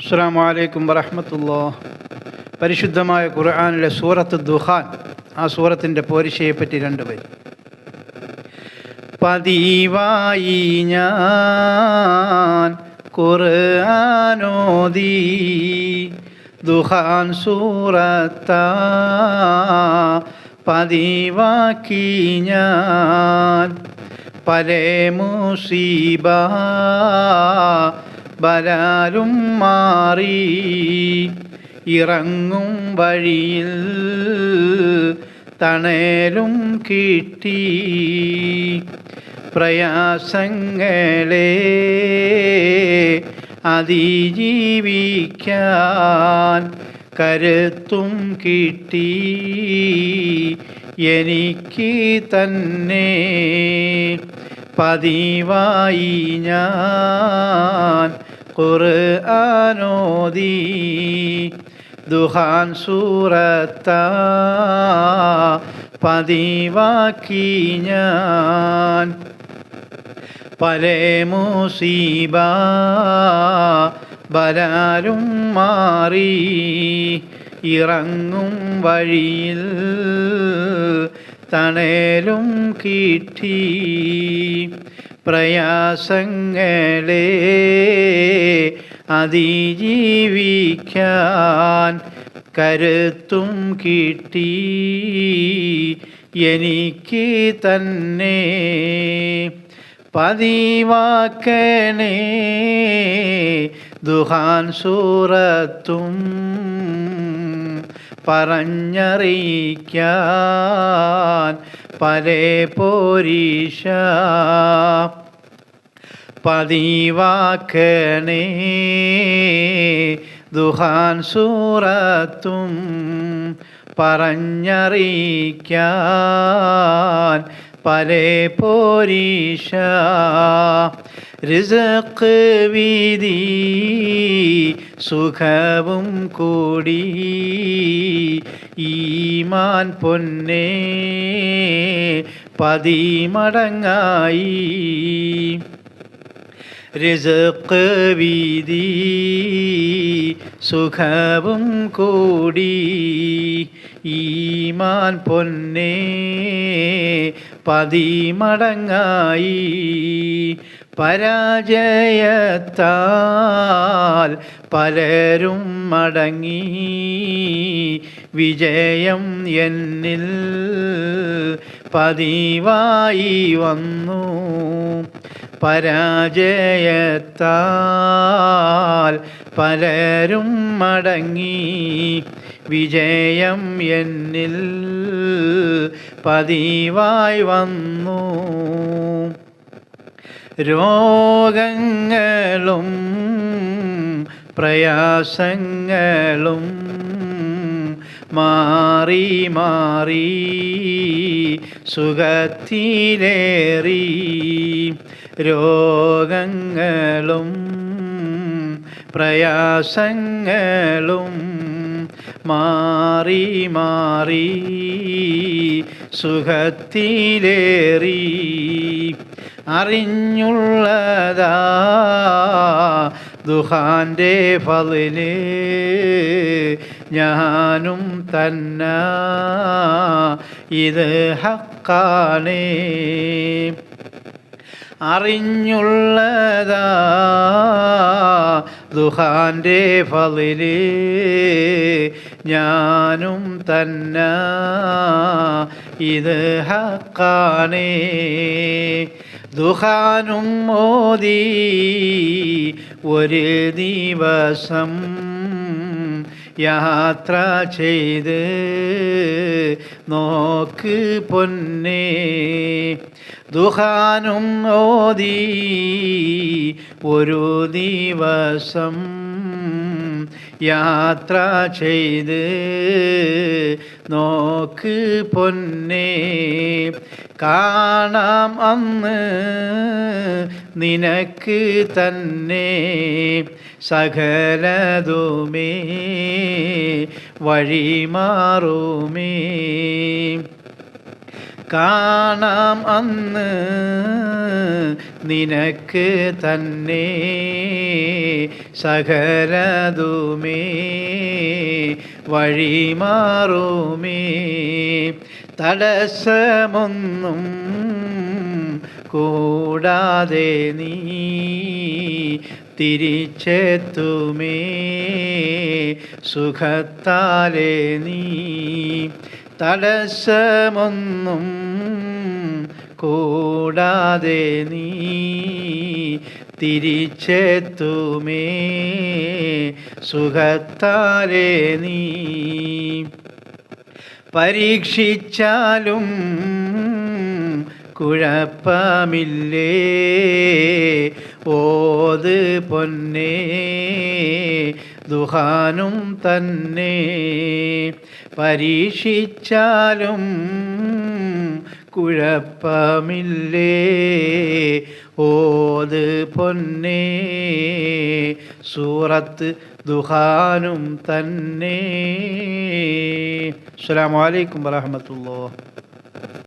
അസ്സാം വലൈക്കും വറഹമത്തുള്ള. പരിശുദ്ധമായ ഖുർആാനിലെ സൂറത്ത് ദുഹാൻ ആ സൂറത്തിന്റെ പോരിശയെപ്പറ്റി രണ്ട് പേര് പതിവായി ഞാൻ ഖുർആാനോദി. ദുഹാൻ സൂറത്ത പതിവാക്കി ഞാൻ. പല മുസീബ ബലാലും മാറി ഇറങ്ങും വഴിയിൽ തണേലും കിട്ടി പ്രയാസങ്ങളെ അതിജീവിക്കാൻ കരുത്തും കിട്ടി എനിക്ക് തന്നെ പതിവായി ഞാൻ ഖുർആാനോദി ദുഹാൻ സൂറത്ത പതിവാക്കി ഞാൻ. പലേ മുസീബ ബലാലും മാറി ഇറങ്ങും വഴിയിൽ തണലും കിട്ടി പ്രയാസങ്ങളെ അതിജീവിക്കാൻ കരുത്തും കിട്ടി എനിക്ക് തന്നെ. പതിവാക്കണേ ദുഹാൻ സൂറത്തും പറഞ്ഞറിയിക്കാൻ പരേ പോരീഷ പതിവാക്കണേ ദുഹാൻ സൂറത്തും പറഞ്ഞറിയിക്കാൻ പരേ പോരീഷ റിസക്ക് വീതി സുഖവും കൂടി ഈമാൻ പൊന്നേ പതിമടങ്ങായി. റിസക്ക് വീതി സുഖവും കൂടി ഈമാൻ പൊന്നേ പതിമടങ്ങായി. പരാജയത്താൽ പലരും മടങ്ങി. വിജയം എന്നിൽ പതിവായി വന്നു. പരാജയത്താൽ പലരും മടങ്ങി. വിജയം എന്നിൽ പതിവായി വന്നു. രോഗങ്ങളും പ്രയാസങ്ങളും മാറി മാറി സുഖത്തിലേറി. രോഗങ്ങളും പ്രയാസങ്ങളും മാറി മാറി സുഖത്തിലേറി അറിഞ്ഞുള്ളതാ ദുഹാന്റെ ഫലിൽ ഞാനും തന്ന ഇത് ഹക്കാണേ. അറിഞ്ഞുള്ളതാ ദുഹാന്റെ ഫലിൽ. ഞാനും തന്ന ഇത് ഹക്കാണേ. ദുഹാനും മോദി ഒരു ദിവസം യാത്ര ചെയ്ത് നോക്ക് പൊന്നേ. ദുഹാനും ഓതി ഒരു ദിവസം യാത്ര ചെയ്ത് നോക്ക് പൊന്നേ. കാണാം അന്ന്. നിനക്ക് തന്നെ സകലതുമേ വഴിമാറുമേ. കാണാം അന്ന് നിനക്ക് തന്നെ സകലതുമേ വഴിമാറുമേ. തടസ്സമൊന്നും കൂടാതെ നീ തിരിച്ചെത്തുമേ. സുഖത്താലേ നീ തടസ്സമൊന്നും കൂടാതെ നീ തിരിച്ചെത്തുമേ. സുഖത്താലെ നീ പരീക്ഷിച്ചാലും കുഴപ്പമില്ലേ. ഓത് പൊന്നേ. ദുഹാനും തന്നെ. പരീക്ഷിച്ചാലും കുഴപ്പമില്ലേ? ഓത് പൊന്നേ. സൂറത്ത് ദുഹാനും തന്നെ. അസ്സലാമു അലൈക്കും വറഹമത്തുള്ളാഹി.